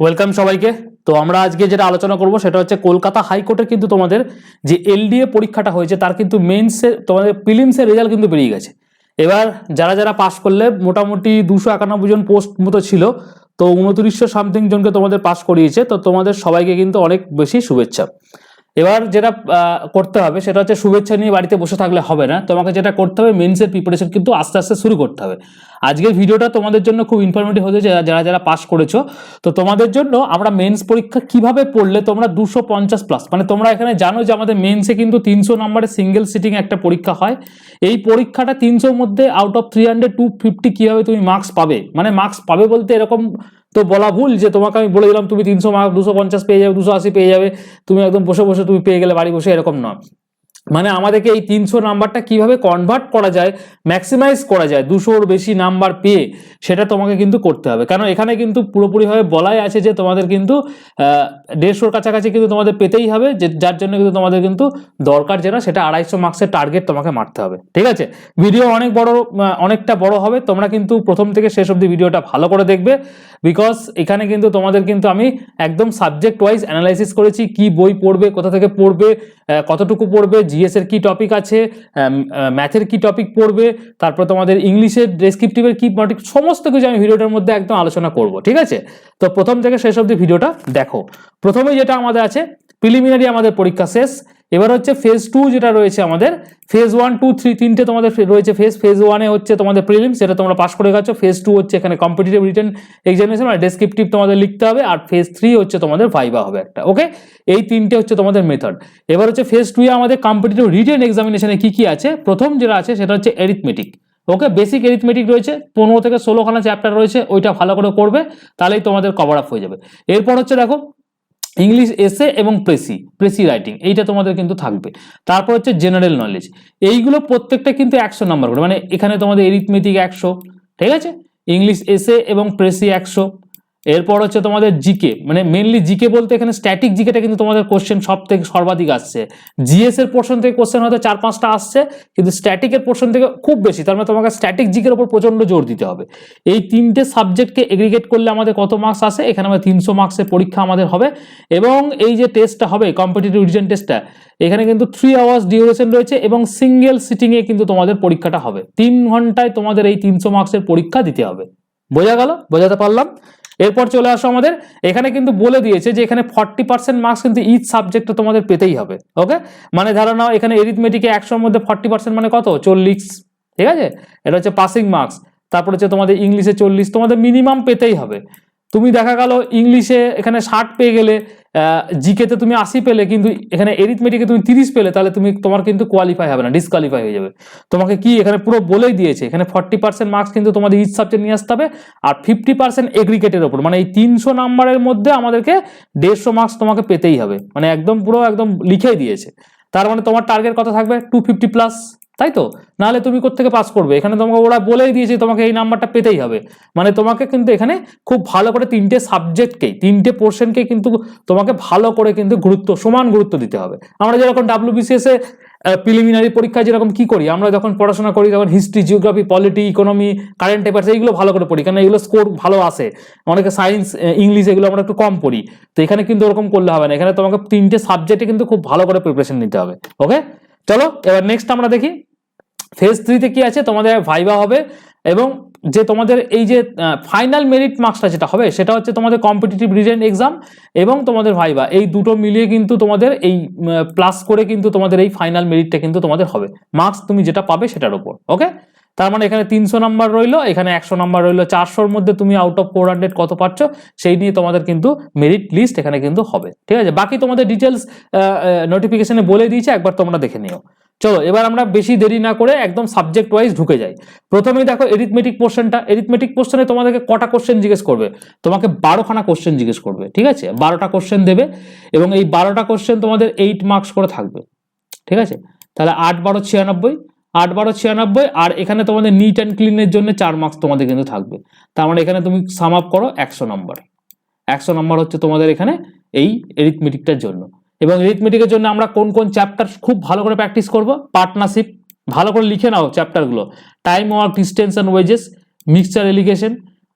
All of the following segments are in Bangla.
ওয়েলকাম সবাইকে। তো আমরা আজকে যেটা আলোচনা করব সেটা হচ্ছে কলকাতা হাইকোর্টে কিন্তু তোমাদের যে এলডিএ পরীক্ষাটা হয়েছে, তার কিন্তু মেন্সে তোমাদের প্রিলিমসের রেজাল্ট কিন্তু বেরিয়ে গেছে। এবার যারা যারা পাশ করলে, মোটামুটি দুশো একানব্বই জন পোস্ট মতো ছিল, তো উনত্রিশশো সামথিং জনকে তোমাদের পাশ করিয়েছে, তো তোমাদের সবাইকে কিন্তু অনেক বেশি শুভেচ্ছা। এবার যেটা করতে হবে সেটা হচ্ছে শুভেচ্ছা নিয়ে বাড়িতে বসে থাকলে হবে না। তোমাকে যেটা করতে হবে মেন্সের প্রিপারেশন কিন্তু আস্তে আস্তে শুরু করতে হবে। আজকের ভিডিওটা তোমাদের জন্য খুব ইনফরমেটিভ হতে যারা যারা যারা পাস করেছ। তো তোমাদের জন্য আমরা মেন্স পরীক্ষা কীভাবে পড়লে তোমরা দুশো পঞ্চাশ প্লাস মানে তোমরা এখানে জানো যে আমাদের মেন্সে কিন্তু তিনশো নম্বরের সিঙ্গেল সিটিং একটা পরীক্ষা হয়। এই পরীক্ষাটা তিনশোর মধ্যে out of three hundred two fifty কীভাবে তুমি মার্কস পাবে? মানে মার্কস পাবে বলতে এরকম তো বলা ভুল যে তোমাকে আমি বলে দিলাম, তুমি তিনশো মার্ক, দুশো পঞ্চাশ পেয়ে যাবে, দুশো আশি পেয়ে যাবে, তুমি একদম বসে বসে তুমি পেয়ে গেলে বাড়ি বসে এরকম নয়। মানে আমাদেরকে এই তিনশো নাম্বারটা কীভাবে কনভার্ট করা যায় ম্যাক্সিমাইজ করা যায়, দুশোর বেশি নাম্বার পেয়ে সেটা তোমাকে কিন্তু করতে হবে। কারণ এখানে কিন্তু পুরোপুরিভাবে বলাই আছে যে তোমাদের কিন্তু দেড়শোর কাছাকাছি কিন্তু তোমাদের পেতেই হবে, যে যার জন্য কিন্তু তোমাদের কিন্তু দরকার যেটা, সেটা আড়াইশো মার্কসের টার্গেট তোমাকে মারতে হবে। ঠিক আছে? ভিডিও অনেক বড় অনেকটা বড় হবে, তোমরা কিন্তু প্রথম থেকে শেষ অবধি ভিডিওটা ভালো করে দেখবে। বিকজ এখানে কিন্তু তোমাদের কিন্তু আমি একদম সাবজেক্ট ওয়াইজ অ্যানালাইসিস করেছি, কি বই পড়বে, কোথা থেকে পড়বে কতটুকু পড়বে জিএস এর কি টপিক আছে ম্যাথের কি টপিক পড়বে, তারপর তোমাদের ইংলিশের ডেসক্রিপটিভের কি টপিক সমস্ত কিছু আমি ভিডিওটার মধ্যে একদম আলোচনা করব, ঠিক আছে? তো প্রথম থেকে শেষ অবধি ভিডিওটা দেখো। প্রথমে যেটা আমাদের আছে প্রিলিমিনারি আমাদের পরীক্ষা শেষ এবার হচ্ছে ফেজ টু যেটা রয়েছে আমাদের ফেজ ওয়ান টু থ্রি তিনটে তোমাদের রয়েছে ফেজ ফেজ ওয়ানে হচ্ছে তোমাদের প্রিলিম সেটা তোমরা পাস করে গেছো ফেজ টু হচ্ছে এখানে কম্পিটিটিভ রিটেন এক্সামিনেশন মানে ডেসক্রিপটিভ তোমাদের লিখতে হবে, আর ফেজ থ্রি হচ্ছে তোমাদের ভাইবা হবে একটা ওকে এই তিনটে হচ্ছে তোমাদের মেথড এবার হচ্ছে ফেজ টুয়ে আমাদের কম্পিটিটিভ রিটেন এক্সামিনেশনে কি কি আছে? প্রথম যেটা আছে সেটা হচ্ছে এরিথমেটিক ওকে বেসিক এরিথমেটিক রয়েছে, পনেরো থেকে ষোলোখানা চ্যাপ্টার রয়েছে, ওইটা ভালো করে করবে, তাহলেই তোমাদের কভার আপ হয়ে যাবে। এরপর হচ্ছে দেখো ইংলিশ এসে এবং প্রেসি প্রেসি রাইটিং এইটা তোমাদের কিন্তু থাকবে। তারপর হচ্ছে জেনারেল নলেজ এইগুলো প্রত্যেকটা কিন্তু একশো নাম্বার করে মানে এখানে তোমাদের এরিথমেটিক একশো, ঠিক আছে? ইংলিশ এসে এবং প্রেসি একশো এরপর হচ্ছে তোমাদের জিকে মানে মেনলি জিকে বলতে এখানে স্ট্যাটিক জিকেটা কিন্তু তোমাদের কোশ্চেন সব থেকে সর্বাধিক আসছে। জিএস এর পোর্শন থেকে কোশ্চেন হয়তো চার পাঁচটা আসছে, কিন্তু স্ট্যাটিকের পোর্শন থেকে খুব বেশি, তার মানে তোমাকে স্ট্যাটিক জিকের উপর প্রচণ্ড জোর দিতে হবে। এই তিনটে সাবজেক্টকে এগ্রিগেট করলে আমাদের কত মার্কস আসে? এখানে আমাদের তিনশো মার্কসের পরীক্ষা আমাদের হবে। এবং এই যে টেস্টটা হবে কম্পিটিটিভ রিজন টেস্টটা এখানে কিন্তু থ্রি আওয়ার্স ডিউরেশন রয়েছে এবং সিঙ্গেল সিটিংয়ে কিন্তু তোমাদের পরীক্ষাটা হবে। তিন ঘন্টায় তোমাদের এই তিনশো মার্কসের পরীক্ষা দিতে হবে। বোঝা গেল? বোঝাতে পারলাম? এরপর চলে আসো আমাদের। এখানে কিন্তু বলে দিয়েছে যে এখানে ফর্টি পার্সেন্ট মার্কস কিন্তু ইচ সাবজেক্টে তোমাদের পেতেই হবে ওকে মানে ধরো নাও, এখানে এরিথমেটিকে একশোর মধ্যে ফর্টি পার্সেন্ট মানে কত? চল্লিশ, ঠিক আছে? এটা হচ্ছে পাসিং মার্কস তারপর হচ্ছে তোমাদের ইংলিশে চল্লিশ, তোমাদের মিনিমাম পেতেই হবে। তুমি দেখা গেল ইংলিশে এখানে ষাট পেয়ে গেলে জিকেতে তুমি আশি পেলে, কিন্তু এখানে এরিথমেটিকে তুমি তিরিশ পেলে, তাহলে তুমি, তোমার কিন্তু কোয়ালিফাই হবে না ডিসকোয়ালিফাই হয়ে যাবে। তোমাকে কি এখানে পুরো বলেই দিয়েছে, এখানে ফর্টি পার্সেন্ট মার্কস কিন্তু তোমাদের ইচ সাবজেক্ট নিয়ে আসতে হবে, আর ফিফটি পার্সেন্ট এগ্রিকেটের ওপর মানে এই তিনশো নাম্বারের মধ্যে আমাদেরকে দেড়শো মার্কস তোমাকে পেতেই হবে মানে একদম পুরো একদম লিখেই দিয়েছে। তার মানে তোমার টার্গেট কত থাকবে? টু ফিফটি প্লাস তাই তো? নাহলে তুমি কোথেকে পাস করবে? এখানে তোমাকে ওরা বলেই দিয়েছে তোমাকে এই নাম্বারটা পেতেই হবে। মানে তোমাকে কিন্তু এখানে খুব ভালো করে তিনটে সাবজেক্টকেই তিনটে পোর্শনকে কিন্তু তোমাকে ভালো করে কিন্তু গুরুত্ব, সমান গুরুত্ব দিতে হবে। আমরা যেরকম ডাব্লিউবিসিএস এ প্রিলিমিনারি পরীক্ষায় যেরকম কি করি, আমরা যখন পড়াশোনা করি তখন history geography polity economy current affairs এইগুলো ভালো করে পড়ি কারণ এগুলো স্কোর ভালো আসে। অনেকে সায়েন্স ইংলিশ এগুলো আমরা একটু কম পড়ি। তো এখানে কিন্তু ওরকম করলে হবে না। এখানে তোমাকে তিনটে সাবজেক্টে কিন্তু খুব ভালো করে প্রিপারেশন নিতে হবে। ওকে চলো, এবার নেক্সট আমরা দেখি। ফেজ থ্রিতে কি আছে? তোমাদের ভাইবা হবে এবং যে তোমাদের এই যে ফাইনাল মেরিট মার্কসটা যেটা হবে, সেটা হচ্ছে তোমাদের কম্পিটিটিভ রিটেন এক্সাম এবং তোমাদের ভাইবা এই দুটো মিলিয়ে কিন্তু তোমাদের এই প্লাস করে কিন্তু তোমাদের এই ফাইনাল মেরিটটা কিন্তু তোমাদের হবে। মার্কস তুমি যেটা পাবে সেটার উপর ওকে তার মানে এখানে তিনশো নাম্বার রইল, এখানে একশো নাম্বার রইল। চারশোর মধ্যে তুমি আউট অফ ফোর হান্ড্রেড কত পাচ্ছ? সেই নিয়ে তোমাদের কিন্তু মেরিট লিস্ট এখানে কিন্তু হবে। ঠিক আছে? বাকি তোমাদের ডিটেলস নোটিফিকেশনে বলে দিয়েছে, একবার তোমরা দেখে নিও। চলো, এবার আমরা বেশি দেরি না করে একদম সাবজেক্ট ওয়াইজ ঢুকে যাই। প্রথমেই দেখো এরিথমেটিক পোর্শনটা এরিথমেটিক পোর্শনে তোমাদেরকে কটা কোশ্চেন জিজ্ঞেস করবে? তোমাকে বারোখানা কোশ্চেন জিজ্ঞেস করবে। ঠিক আছে? বারোটা কোশ্চেন দেবে এবং এই বারোটা কোশ্চেন তোমাদের এইট মার্কস করে থাকবে। ঠিক আছে? তাহলে আট বারো ছিয়ানব্বই আট, বারো, ছিয়ানব্বই, আর এখানে তোমাদের নিট অ্যান্ড ক্লিনের জন্য চার মার্কস তোমাদের কিন্তু থাকবে। তার মানে এখানে তুমি সাম আপ করো একশো নম্বর একশো নম্বর হচ্ছে তোমাদের এখানে এই এরিথমেটিকটার জন্য। এবং এরিথমেটিকের জন্য আমরা কোন কোন চ্যাপ্টার খুব ভালো করে প্র্যাকটিস করব? পার্টনারশিপ ভালো করে লিখে নাও চ্যাপ্টারগুলো time work distance and wages mixture alligation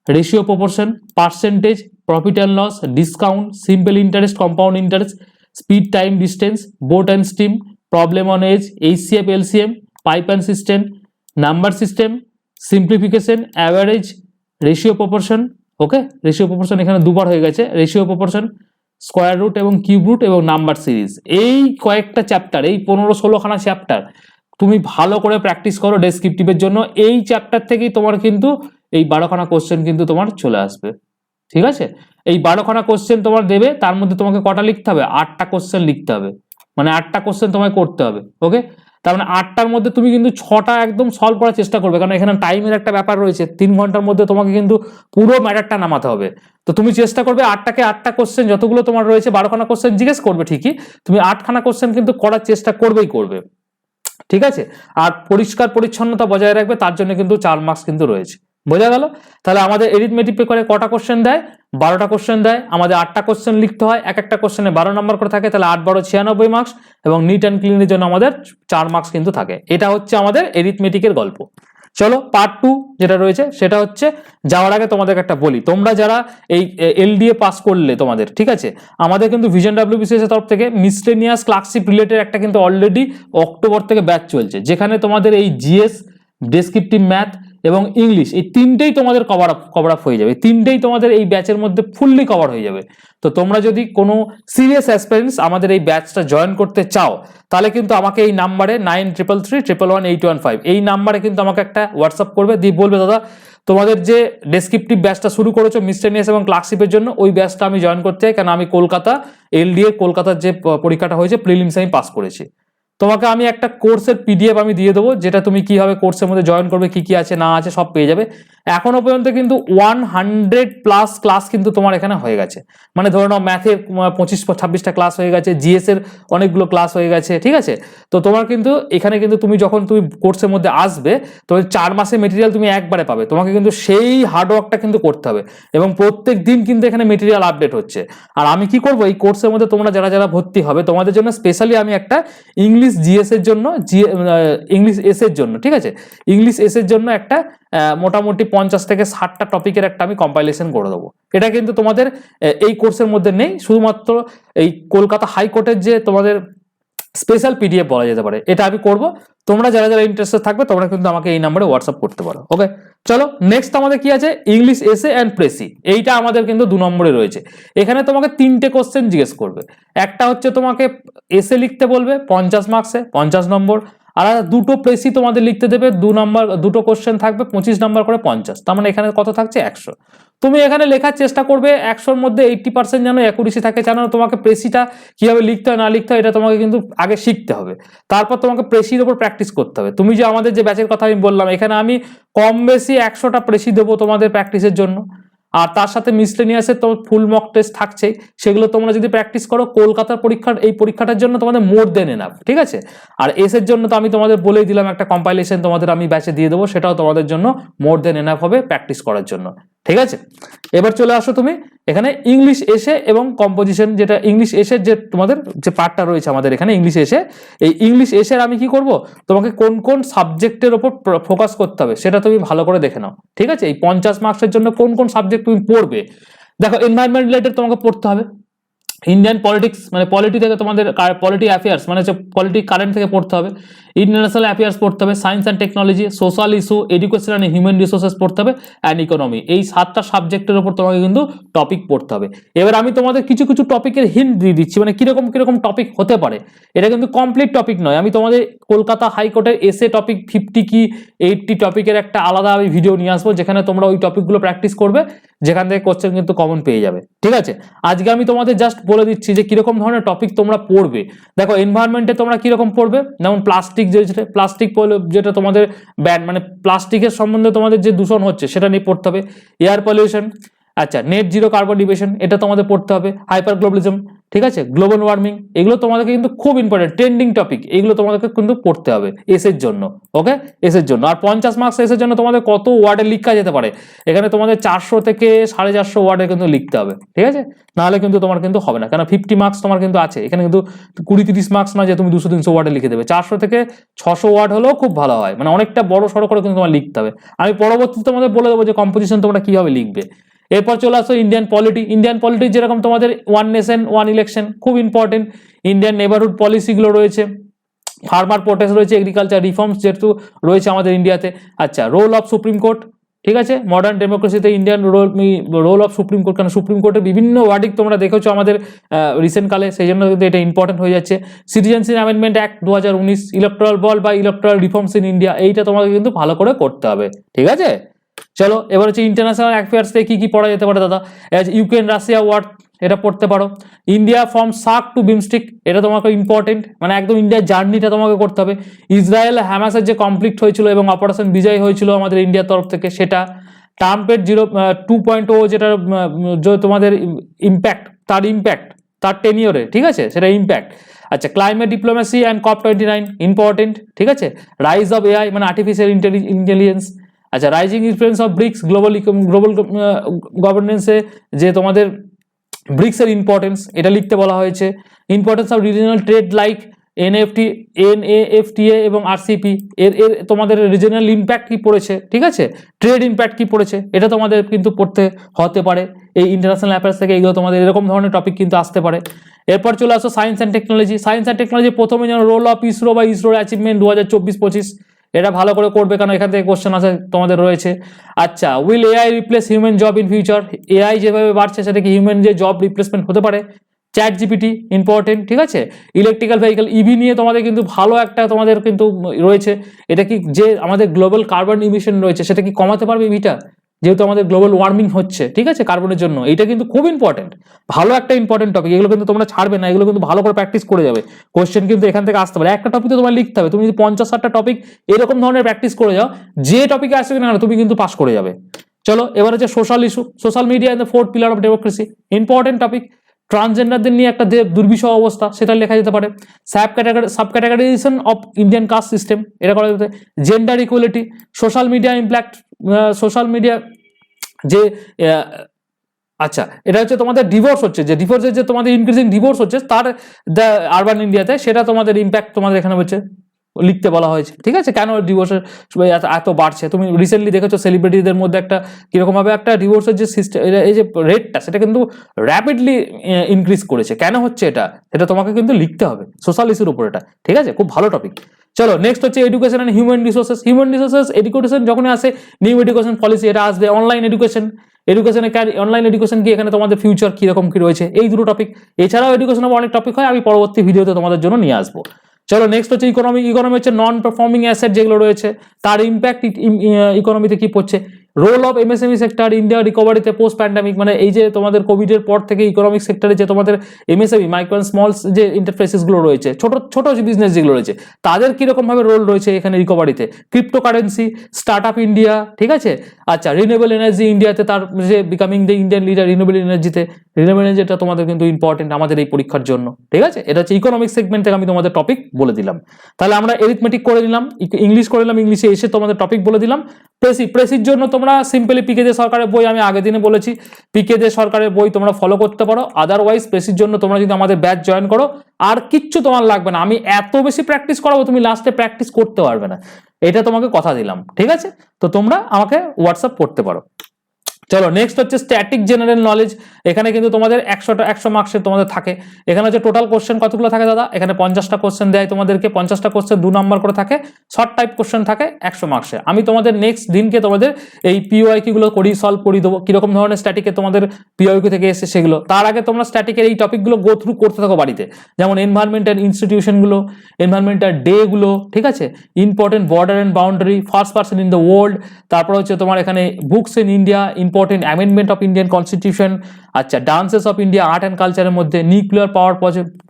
ratio proportion percentage profit and loss discount simple interest compound interest speed time distance boat and stream problem on age HCF LCM pipe and cistern number system simplification average ratio proportion okay ratio proportion এখানে দুবার হয়ে গেছে। রেশিও প্রপোর্শন স্কোয়ার রুট এবং কিউব রুট এবং নাম্বার সিরিজ এই কয়েকটা চ্যাপ্টার এই পনেরো ষোলোখানা চ্যাপ্টার তুমি ভালো করে প্র্যাকটিস করো ডেসক্রিপটিভের জন্য। এই চ্যাপ্টার থেকেই তোমার কিন্তু এই বারোখানা কোশ্চেন কিন্তু তোমার চলে আসবে। ঠিক আছে? এই বারোখানা কোশ্চেন তোমার দেবে, তার মধ্যে তোমাকে কটা লিখতে হবে? আটটা কোশ্চেন লিখতে হবে। মানে আটটা কোশ্চেন তোমায় করতে হবে ওকে তার মানে আটটার মধ্যে তুমি কিন্তু ছটা একদম সলভ করার চেষ্টা করবে। কারণ এখানে টাইমের একটা ব্যাপার রয়েছে, তিন ঘণ্টার মধ্যে তোমাকে কিন্তু পুরো ম্যাটারটা নামাতে হবে। তো তুমি চেষ্টা করবে আটটাকে আটটা কোশ্চেন যতগুলো তোমার রয়েছে, বারোখানা কোশ্চেন জিজ্ঞেস করবে ঠিকই, তুমি আটখানা কোশ্চেন কিন্তু করার চেষ্টা করবেই করবে। ঠিক আছে? আর পরিষ্কার পরিচ্ছন্নতা বজায় রাখবে, তার জন্য কিন্তু চার মার্কস কিন্তু রয়েছে। বোঝা গেল? তাহলে আমাদের এরিথমেটিক পেপারে কটা কোশ্চেন দেয়? বারোটা কোশ্চেন দেয়। আমাদের আটটা কোশ্চেন লিখতে হয়। এক একটা কোশ্চেনে বারো নম্বর করে থাকে। তাহলে আট, বারো, ছিয়ানব্বই মার্কস এবং নিট অ্যান্ড ক্লিনের জন্য আমাদের চার মার্কস কিন্তু থাকে। এটা হচ্ছে আমাদের এরিথমেটিকের গল্প। চলো পার্ট টু যেটা রয়েছে, সেটা হচ্ছে যাওয়ার আগে তোমাদেরকে একটা বলি। তোমরা যারা এই এলডিএ পাস করলে তোমাদের, ঠিক আছে? আমাদের কিন্তু ভিশন ডাব্লিউবিসিএস এর তরফ থেকে মিসলেনিয়াস ক্লার্কশিপ রিলেটেড একটা কিন্তু অলরেডি অক্টোবর থেকে ব্যাচ চলছে। যেখানে তোমাদের এই জিএস ডেসক্রিপটিভ ম্যাথ এবং ইংলিশ এই তিনটেই তোমাদের কভার আপ কভার আপ হয়ে যাবে। তিনটেই তোমাদের এই ব্যাচের মধ্যে ফুললি কভার হয়ে যাবে। তো তোমরা যদি কোনো সিরিয়াস অ্যাসপিরেন্টস আমাদের এই ব্যাচটা জয়েন করতে চাও, তাহলে কিন্তু আমাকে এই নাম্বারে nine triple three triple one eight one five এই নাম্বারে কিন্তু আমাকে একটা হোয়াটসঅ্যাপ করবে, দিয়ে বলবে, দাদা, তোমাদের যে ডেসক্রিপটিভ ব্যাচটা শুরু করেছ মিস্টেনিয়াস এবং ক্লার্কশিপের জন্য, ওই ব্যাচটা আমি জয়েন করতে চাই কারণ আমি কলকাতা এলডিএ কলকাতার যে পরীক্ষাটা হয়েছে প্রিলিমস আমি পাস করেছি। তোমাকে আমি একটা কোর্সের পিডিএফ আমি দিয়ে দেবো, যেটা তুমি কীভাবে কোর্সের মধ্যে জয়েন করবে, কি কি আছে, না আছে, সব পেয়ে যাবে। এখনও পর্যন্ত কিন্তু ওয়ান হান্ড্রেড প্লাস ক্লাস কিন্তু তোমার এখানে হয়ে গেছে। মানে ধরে নাও ম্যাথের পঁচিশ, ছাব্বিশটা ক্লাস হয়ে গেছে জিএস এর অনেকগুলো ক্লাস হয়ে গেছে, ঠিক আছে? তো তোমার কিন্তু, এখানে কিন্তু তুমি যখন তুমি কোর্সের মধ্যে আসবে, তোমার চার মাসের মেটেরিয়াল তুমি একবারে পাবে। তোমাকে কিন্তু সেই হার্ডওয়ার্কটা কিন্তু করতে হবে। এবং প্রত্যেক দিন কিন্তু এখানে মেটেরিয়াল আপডেট হচ্ছে। আর আমি কি করব, এই কোর্সের মধ্যে তোমরা যারা যারা ভর্তি হবে, তোমাদের জন্য স্পেশালি আমি একটা ইংলিশ জিএস এর জন্য ইংলিশ এস এর জন্য, ঠিক আছে? ইংলিশ এস এর জন্য একটা মোটামুটি পঞ্চাশ থেকে ষাটটা টপিকের একটা আমি কম্পাইলেশন করে দেবো। এটা কিন্তু তোমাদের এই কোর্সের মধ্যে নেই। শুধুমাত্র এই কলকাতা হাইকোর্টের যে তোমাদের স্পেশাল পিডিএফ বলা যেতে পারে। এটা আমি করব। তোমরা যারা যারা ইন্টারেস্টেড থাকবে, তোমরা কিন্তু আমাকে এই নাম্বারে হোয়াটসঅ্যাপ করতে পারো ওকে চলো নেক্সট আমাদের কি আছে? ইংলিশ এসে অ্যান্ড প্রেসি এইটা আমাদের কিন্তু দু নম্বরে রয়েছে। এখানে তোমাকে তিনটে কোশ্চেন জিজ্ঞেস করবে। একটা হচ্ছে তোমাকে এসে লিখতে বলবে, পঞ্চাশ মার্কসে পঞ্চাশ নম্বর। আর দুটো প্রেসি তোমাদের লিখতে দেবে, দু নম্বর দুটো কোশ্চেন থাকবে, পঁচিশ নম্বর করে পঞ্চাশ। তার মানে এখানে কত থাকছে? একশো। তুমি এখানে লেখার চেষ্টা করবে, একশোর মধ্যে এইটটি পার্সেন্ট যেন অ্যাকুরেসি থাকে। জানো, তোমাকে প্রেসিটা কীভাবে লিখতে হয়, না লিখতে হয়, এটা তোমাকে কিন্তু আগে শিখতে হবে। তারপর তোমাকে প্রেসির ওপর প্র্যাকটিস করতে হবে। তুমি যে আমাদের যে ব্যাচের কথা আমি বললাম, এখানে আমি কম বেশি একশোটা প্রেসি দেবো তোমাদের প্র্যাকটিসের জন্য। আর তার সাথে মিসলেনিয়াসে তো ফুল মক টেস্ট থাকছে সেগুলো তোমরা যদি প্র্যাকটিস করো, কলকাতার পরীক্ষার, এই পরীক্ষাটার জন্য তোমাদের মোর দেন এনাফ ঠিক আছে? আর এসের জন্য তো আমি তোমাদের বলেই দিলাম একটা কম্পাইলেশন তোমাদের আমি ব্যাচে দিয়ে দেবো, সেটাও তোমাদের জন্য মোর দেন এনাফ হবে প্র্যাকটিস করার জন্য। ঠিক আছে? এবার চলে আসো তুমি। এখানে ইংলিশ এসে এবং কম্পোজিশন যেটা ইংলিশ এসে যে তোমাদের যে পার্টটা রয়েছে আমাদের এখানে ইংলিশ এসে, এই ইংলিশ এসে আমি কি করব? তোমাকে কোন কোন সাবজেক্টের ওপর ফোকাস করতে হবে সেটা তুমি ভালো করে দেখে নাও। ঠিক আছে? এই পঞ্চাশ মার্কসের জন্য কোন কোন সাবজেক্ট তুমি পড়বে? দেখো এনভায়রনমেন্ট রিলেটেড তোমাকে পড়তে হবে। ইন্ডিয়ান পলিটিক্স মানে পলিটি থেকে তোমাদের পলিটি অ্যাফেয়ার্স মানে হচ্ছে পলিটি কারেন্ট থেকে পড়তে হবে। ইন্টারন্যাশনাল অ্যাফেয়ার্স পড়তে হবে science and technology social issue education and human resources পড়তে হবে অ্যান্ড ইকোনমি এই সাতটা সাবজেক্টের উপর তোমাকে কিন্তু টপিক পড়তে হবে। এবার আমি তোমাদের কিছু কিছু টপিকের হিন্ট দিয়ে দিচ্ছি মানে কীরকম কীরকম টপিক হতে পারে। এটা কিন্তু কমপ্লিট টপিক নয়। আমি তোমাদের কলকাতা হাইকোর্টের এসে টপিক ফিফটি কি এইটটি টপিকের একটা আলাদা আমি ভিডিও নিয়ে আসব, যেখানে তোমরা ওই টপিকগুলো প্র্যাকটিস করবে। যেখান থেকে কোশ্চেন কিন্তু কমন পেয়ে যাবে, ঠিক আছে? আজকে আমি তোমাদের জাস্ট বলে দিচ্ছি যে কীরকম ধরনের টপিক তোমরা পড়বে। দেখো এনভায়রনমেন্টে তোমরা কীরকম পড়বে? যেমন প্লাস্টিক যেটা প্লাস্টিক যেটা তোমাদের ব্যান মানে প্লাস্টিকের সম্বন্ধে তোমাদের যে দূষণ হচ্ছে, সেটা নিয়ে পড়তে হবে। এয়ার পলিউশন আচ্ছা নেট জিরো কার্বন ডিভিশন এটা তোমাদের পড়তে হবে। হাইপার গ্লোবালিজম ঠিক আছে? গ্লোবাল ওয়ার্মিং এগুলো তোমাদেরকে কিন্তু খুব ইম্পর্টেন্ট ট্রেন্ডিং টপিক এগুলো তোমাদেরকে কিন্তু পড়তে হবে এসের জন্য ওকে এসের জন্য, আর পঞ্চাশ মার্কস এসের জন্য তোমাদের কত ওয়ার্ডে লিখা যেতে পারে? এখানে তোমাদের চারশো থেকে সাড়ে চারশো ওয়ার্ডে কিন্তু লিখতে হবে, ঠিক আছে? নাহলে কিন্তু তোমার কিন্তু হবে না কেন ফিফটি মার্কস তোমার কিন্তু আছে, এখানে কিন্তু কুড়ি তিরিশ মার্কস না যে তুমি দুশো তিনশো ওয়ার্ডে লিখে দেবে, চারশো থেকে ছশো ওয়ার্ড হলেও খুব ভালো হয় মানে অনেকটা বড় সড়ো করে কিন্তু তোমার লিখতে হবে। আমি পরবর্তীতে তোমাদের বলে দেবো যে কম্পোজিশন তোমরা কীভাবে লিখবে এরপর চলে আসো ইন্ডিয়ান পলিটি ইন্ডিয়ান পলিটি যেরকম তোমাদের ওয়ান নেশন ওয়ান ইলেকশন খুব ইম্পর্টেন্ট ইন্ডিয়ান নেবারহুড পলিসিগুলো রয়েছে। ফার্মার প্রোটেস্ট রয়েছে এগ্রিকালচার রিফর্মস যেহেতু রয়েছে আমাদের ইন্ডিয়াতে আচ্ছা রোল অফ সুপ্রিম কোর্ট ঠিক আছে? Modern ডেমোক্রেসিতে Indian role role of supreme court কারণ সুপ্রিম কোর্টের বিভিন্ন ওয়ার্ডিক তোমরা দেখেছ আমাদের রিসেন্ট কালে সেই জন্য কিন্তু এটা ইম্পর্টেন্ট হয়ে যাচ্ছে। সিটিজেনশিপ অ্যামেন্ডমেন্ট অ্যাক্ট দু হাজার উনিশ ইলেকট্রাল বল বা ইলেকট্রাল রিফর্মস ইন ইন্ডিয়া এইটা তোমাকে কিন্তু ভালো করে করতে হবে, ঠিক আছে? চলো, এবার হচ্ছে ইন্টারন্যাশনাল অ্যাফেয়ার্স থেকে কী কী পড়া যেতে পারে দাদা? ইউক্রেন রাশিয়া ওয়ার এটা পড়তে পারো। ইন্ডিয়া ফ্রম সাক টু বিমস্টিক এটা তোমাকে ইম্পর্টেন্ট মানে একদম ইন্ডিয়ার জার্নিটা তোমাকে করতে হবে। ইসরায়েল হ্যামাসের যে কমপ্লিট হয়েছিল এবং অপারেশন বিজয় হয়েছিল আমাদের ইন্ডিয়ার তরফ থেকে, সেটা। ট্রাম্পের জিরো টু পয়েন্ট ও যেটা তোমাদের ইম্প্যাক্ট তার ইম্প্যাক্ট তার টেনিয়রে ঠিক আছে? সেটা ইম্প্যাক্ট আচ্ছা climate diplomacy and COP twenty nine important ঠিক আছে? রাইজ অফ এআই মানে আর্টিফিশিয়াল ইন্টেলিজেন্স আচ্ছা rising influence of BRICS global global গভর্নেন্সে যে তোমাদের ব্রিক্সের ইম্পর্টেন্স এটা লিখতে বলা হয়েছে। Importance of regional trade like NFT NAFTA এবং আরসিপি এর এর তোমাদের রিজিনাল ইম্প্যাক্ট কি পড়েছে, ঠিক আছে? ট্রেড ইম্প্যাক্ট কি পড়েছে, এটা তোমাদের কিন্তু পড়তে হতে পারে। এই ইন্টারন্যাশনাল অ্যাফেয়ার্স থেকে এগুলো তোমাদের এরকম ধরনের টপিক কিন্তু আসতে পারে। এরপর চলে আসো science and technology science and technology প্রথমে যেন রোল অফ ইসরো বা ইসরোর অ্যাচিভমেন্ট দু হাজার চব্বিশ পঁচিশ। এটা ভালো করে করবে কারণ এখান থেকে কোশ্চেন আছে তোমাদের রয়েছে। আচ্ছা will AI replace human job in future AI যেভাবে বাড়ছে, সেটা কি হিউম্যান যে জব রিপ্লেসমেন্ট হতে পারে? চ্যাট জিপিটি ইম্পর্টেন্ট ঠিক আছে? ইলেকট্রিক্যাল ভেহিকেল ইভি নিয়ে তোমাদের কিন্তু ভালো একটা তোমাদের কিন্তু রয়েছে। এটা কি যে আমাদের গ্লোবাল কার্বন ইমিশন রয়েছে, সেটা কি কমাতে পারবে ইভিটা যেহেতু আমাদের গ্লোবাল ওয়ার্মিং হচ্ছে, ঠিক আছে? কার্বনের জন্য। এটা কিন্তু খুব ইম্পর্টেন্ট ভালো একটা ইম্পর্টেন্ট টপিক এগুলো কিন্তু তোমরা ছাড়বে না। এগুলো কিন্তু ভালো করে প্র্যাকটিস করে যাবে। কোশ্চেন কিন্তু এখান থেকে আসতে পারে। একটা টপিক তো তোমার লিখতে হবে। তুমি যদি পঞ্চাশ ষাটটা টপিক এরকম ধরনের প্র্যাকটিস করে যাও, যে টপিকে আসবে না তুমি কিন্তু পাস করে যাবে। চলো, এবার হচ্ছে social issue social media in the fourth pillar of democracy important topic ট্রান্সজেন্ডারদের নিয়ে একটা যে দুর্বিষহ অবস্থা, সেটা লেখা যেতে পারে। Sub category sub categorization of Indian caste system এটা করা যেতে gender equality social media impact social media যে আচ্ছা এটা হচ্ছে তোমাদের ডিভোর্স হচ্ছে। যে ডিভোর্সের যে তোমাদের ইনক্রিজিং ডিভোর্স হচ্ছে, তার দ্য আরবান ইন্ডিয়াতে সেটা তোমাদের ইম্প্যাক্ট তোমাদের এখানে হচ্ছে। লিখতে বলা হয়েছে। ঠিক আছে? কেন ডিভোর্সের এত বাড়ছে? তুমি রিসেন্টলি দেখেছ সেলিব্রিটিদের মধ্যে একটা কিরকমভাবে একটা ডিভোর্সের যে সিস্টেম এই যে রেটটা সেটা কিন্তু র্যাপিডলি ইনক্রিজ করেছে। কেন হচ্ছে এটা? সেটা তোমাকে কিন্তু লিখতে হবে। সোশ্যাল ইস্যুর উপর এটা। ঠিক আছে? খুব ভালো টপিক চলো নেক্সট হচ্ছে education and human resources human resources education যখন আসে নিউ এডুকেশন পলিসি এটা আসবে অনলাইন এডুকেশন এডুকেশনে অনলাইন এডুকেশন কি? এখানে তোমাদের ফিউচার কীরকম কী রয়েছে? এই দুটো টপিক এছাড়াও এডুকেশনের অনেক টপিক হয়। আমি পরবর্তী ভিডিওতে তোমাদের জন্য নিয়ে আসব। চলো নেক্সট হচ্ছে ইকোনমি ইকোনমি হচ্ছে নন পারফর্মিং অ্যাসেট যেগুলো রয়েছে, তার ইম্প্যাক্ট ইকোনমিতে কি পড়ছে? Role of MSME sector India রিকভারিতে post pandemic মানে এই যে তোমাদের কোভিডের পর থেকে ইকোনমিক সেক্টরে যে তোমাদের এমএসএমই মাইক্রো অ্যান্ড স্মল যে ইন্টারপ্রাইসেসগুলো রয়েছে, ছোট ছোট বিজনেস যেগুলো রয়েছে, তাদের কীরকমভাবে রোল রয়েছে এখানে রিকভারিতে ক্রিপ্টোকারেন্সি স্টার্ট আপ ইন্ডিয়া ঠিক আছে? আচ্ছা রিনিউয়েবল এনার্জি ইন্ডিয়াতে তার যে becoming the Indian leader renewable এনার্জিতে renewable এনার্জিটা তোমাদের কিন্তু ইম্পর্টেন্ট আমাদের এই পরীক্ষার জন্য, ঠিক আছে? এটা হচ্ছে ইকোনমিক সেগমেন্ট থেকে আমি তোমাদের টপিক বলে দিলাম। তাহলে আমরা এরিথমেটিক করে নিলাম ইংলিশ করে নিলাম ইংলিশে এসে তোমাদের টপিক বলে দিলাম। প্রেসি প্রেসির জন্য তোমরা সিম্পলি পিকে দে সরকারের বই, আমি আগের দিনে বলেছি পিকে দে সরকারের বই তোমরা ফলো করতে পারো। আদারওয়াইজ প্রেসির জন্য তোমরা যদি আমাদের ব্যাচ জয়েন করো, আর কিচ্ছু তোমার লাগবে না। আমি এত বেশি প্র্যাকটিস করাবো, তুমি লাস্টে প্র্যাকটিস করতে পারবে না। এটা তোমাকে কথা দিলাম, ঠিক আছে? তো তোমরা আমাকে হোয়াটসঅ্যাপ করতে পারো। চলো নেক্সট হচ্ছে স্ট্যাটিক জেনারেল নলেজ এখানে কিন্তু তোমাদের একশোটা, একশো মার্কসের তোমাদের থাকে। এখানে হচ্ছে টোটাল কোশ্চেন কতগুলো থাকে দাদা? এখানে পঞ্চাশটা কোশ্চেন দেয় তোমাদেরকে। পঞ্চাশটা কোশ্চেন দু নম্বর করে থাকে। শর্ট টাইপ কোশ্চেন থাকে একশো মার্কসে আমি তোমাদের নেক্সট দিনকে তোমাদের এই পিওআইকিউগুলো করি সলভ করি দেবো। কীরকম ধরনের স্ট্যাটিকে তোমাদের পিওআইকিউ থেকে এসে সেগুলো। তার আগে তোমরা স্ট্যাটিকের এই টপিকগুলো গো থ্রু করতে থাকো বাড়িতে। যেমন এনভায়রনমেন্টাল ইনস্টিটিউশনগুলো এনভায়রনমেন্টাল ডেগুলো ঠিক আছে? Important border and boundary first person in the world তারপর হচ্ছে তোমার এখানে books in India important amendment of Indian constitution আচ্ছা dances of India art and কালচারের মধ্যে নিউক্লিয়ার পাওয়ার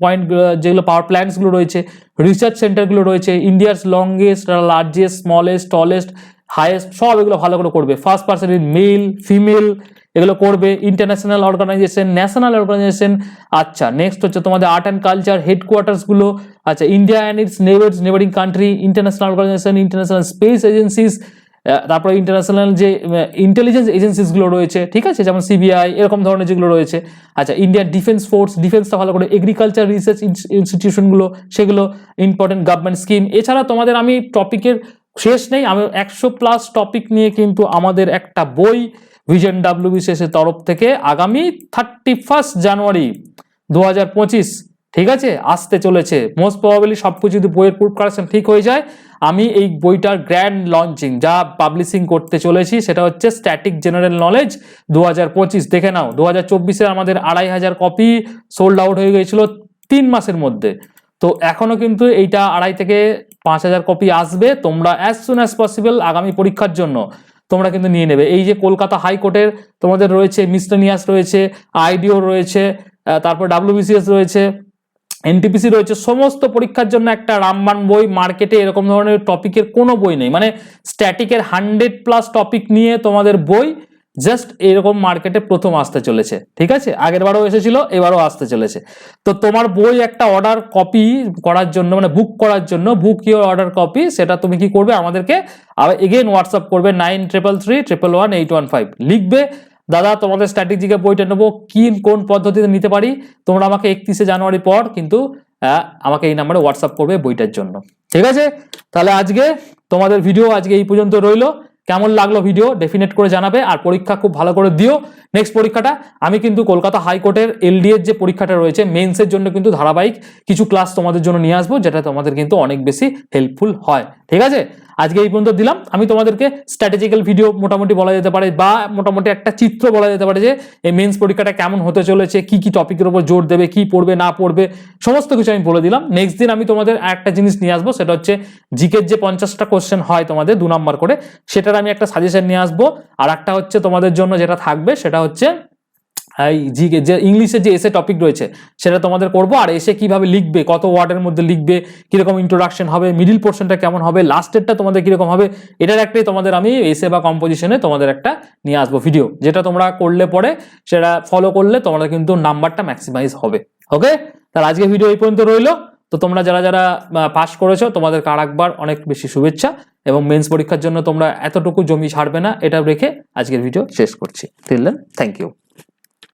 পয়েন্ট যেগুলো পাওয়ার প্ল্যান্টসগুলো রয়েছে রিসার্চ সেন্টারগুলো রয়েছে ইন্ডিয়ার longest largest smallest tallest highest সব এগুলো ভালো করে করবে। First person in male female এগুলো করবে। ইন্টারন্যাশনাল অর্গানাইজেশন ন্যাশনাল অর্গানাইজেশন আচ্ছা নেক্সট হচ্ছে তোমাদের আর্ট অ্যান্ড কালচার হেডকোয়ার্টার্সগুলো আচ্ছা India and its neighbours neighbouring country international organisation international space agencies তারপরে ইন্টারন্যাশনাল যে ইন্টেলিজেন্স এজেন্সিসগুলো রয়েছে, ঠিক আছে? যেমন সিবিআই এরকম ধরনের যেগুলো রয়েছে। আচ্ছা ইন্ডিয়ান ডিফেন্স ফোর্স ডিফেন্সটা ভালো করে এগ্রিকালচার রিসার্চ ইনস্টিটিউশনগুলো সেগুলো ইম্পর্টেন্ট গভর্নমেন্ট স্কিম এছাড়া তোমাদের আমি টপিকের শেষ নেই, আমি একশো প্লাস টপিক নিয়ে কিন্তু আমাদের একটা বই ভিজন ডাব্লিউবিসিএস এর তরফ থেকে আগামী থার্টি ফার্স্ট জানুয়ারি দু হাজার পঁচিশ। ঠিক আছে? আসতে চলেছে। মোস্ট প্রবাবলি সব কিছু যদি বইয়ের প্রুফ কালেকশন ঠিক হয়ে যায়, আমি এই বইটার গ্র্যান্ড লঞ্চিং যা পাবলিশিং করতে চলেছি, সেটা হচ্ছে স্ট্যাটিক জেনারেল নলেজ দু হাজার পঁচিশ। দেখে নাও দু হাজার আমাদের আড়াই হাজার কপি সোল্ড আউট হয়ে গিয়েছিল তিন মাসের মধ্যে। তো এখনও কিন্তু এইটা আড়াই থেকে পাঁচ হাজার কপি আসবে। তোমরা অ্যাজ সুন অ্যাজ পসিবল আগামী পরীক্ষার জন্য তোমরা কিন্তু নিয়ে নেবে। এই যে কলকাতা হাইকোর্টের তোমাদের রয়েছে মিসলেনিয়াস রয়েছে আইডিও রয়েছে তারপর ডাব্লিউবিসিএস রয়েছে এনটিপিসি রয়েছে, সমস্ত পরীক্ষার জন্য একটা রামবান বই মার্কেটে এরকম ধরনের টপিকের কোনো বই নেই। মানে স্ট্যাটিকের হান্ড্রেড প্লাস টপিক নিয়ে তোমাদের বই জাস্ট এরকম মার্কেটে প্রথম আসতে চলেছে। ঠিক আছে? আগের বারও এসেছিল, এবারও আসতে চলেছে। তো তোমার বই একটা অর্ডার কপি করার জন্য মানে বুক করার জন্য বুক ইউর অর্ডার কপি সেটা তুমি কি করবে? আমাদেরকে আবার এগেন হোয়াটসঅ্যাপ করবে nine triple three triple one eight one five লিখবে দাদা, তোমাদের স্ট্র্যাটেজিকে বইটা নেব, কি, কোন পদ্ধতিতে নিতে পারি? তোমরা আমাকে একত্রিশে জানুয়ারি পর কিন্তু আমাকে এই নাম্বারে হোয়াটসঅ্যাপ করবে বইটার জন্য। ঠিক আছে? তাহলে আজকে তোমাদের ভিডিও আজকে এই পর্যন্ত রইল। কেমন লাগল ভিডিও ডেফিনেট করে জানাবে আর পরীক্ষা খুব ভালো করে দিও। নেক্সট পরীক্ষাটা, আমি কিন্তু কলকাতা হাইকোর্টের এলডি এর যে পরীক্ষাটা রয়েছে মেন্সের জন্য কিন্তু ধারাবাহিক কিছু ক্লাস তোমাদের জন্য নিয়ে আসব, যেটা তোমাদের কিন্তু অনেক বেশি হেল্পফুল হয়। ঠিক আছে? আজকে এই পর্যন্ত দিলাম। আমি তোমাদেরকে স্ট্র্যাটেজিক্যাল ভিডিও মোটামুটি বলা যেতে পারে বা মোটামুটি একটা চিত্র বলা যেতে পারে যে এই মেন্স পরীক্ষাটা কেমন হতে চলেছে, কি কি টপিকের উপর জোর দেবে, কি পড়বে, না পড়বে, সমস্ত কিছু আমি বলে দিলাম। নেক্সট দিন আমি তোমাদের একটা জিনিস নিয়ে আসব, সেটা হচ্ছে জিকের যে পঞ্চাশটা কোশ্চেন হয় তোমাদের দু নম্বর করে, সেটার আমি একটা সাজেশন নিয়ে আসব। আর একটা হচ্ছে তোমাদের জন্য যেটা থাকবে, সেটা হচ্ছে জিকে যে ইংলিশের যে এসে টপিক রয়েছে, সেটা তোমাদের করব। আর এসে কীভাবে লিখবে, কত ওয়ার্ডের মধ্যে লিখবে, কীরকম ইন্ট্রোডাকশন হবে মিডিল পোর্শনটা কেমন হবে লাস্টেরটা তোমাদের কীরকম হবে, এটার একটাই তোমাদের আমি এসে বা কম্পোজিশনে তোমাদের একটা নিয়ে আসব ভিডিও যেটা তোমরা করলে পরে, সেটা ফলো করলে তোমাদের কিন্তু নাম্বারটা ম্যাক্সিমাইজ হবে। ওকে তাহলে আজকে ভিডিও এই পর্যন্ত রইল। তো তোমরা যারা যারা পাস করেছ, তোমাদের আর একবার অনেক বেশি শুভেচ্ছা এবং মেন্স পরীক্ষার জন্য তোমরা এতটুকু জমি ছাড়বে না, এটা রেখে আজকের ভিডিও শেষ করছি। Thank you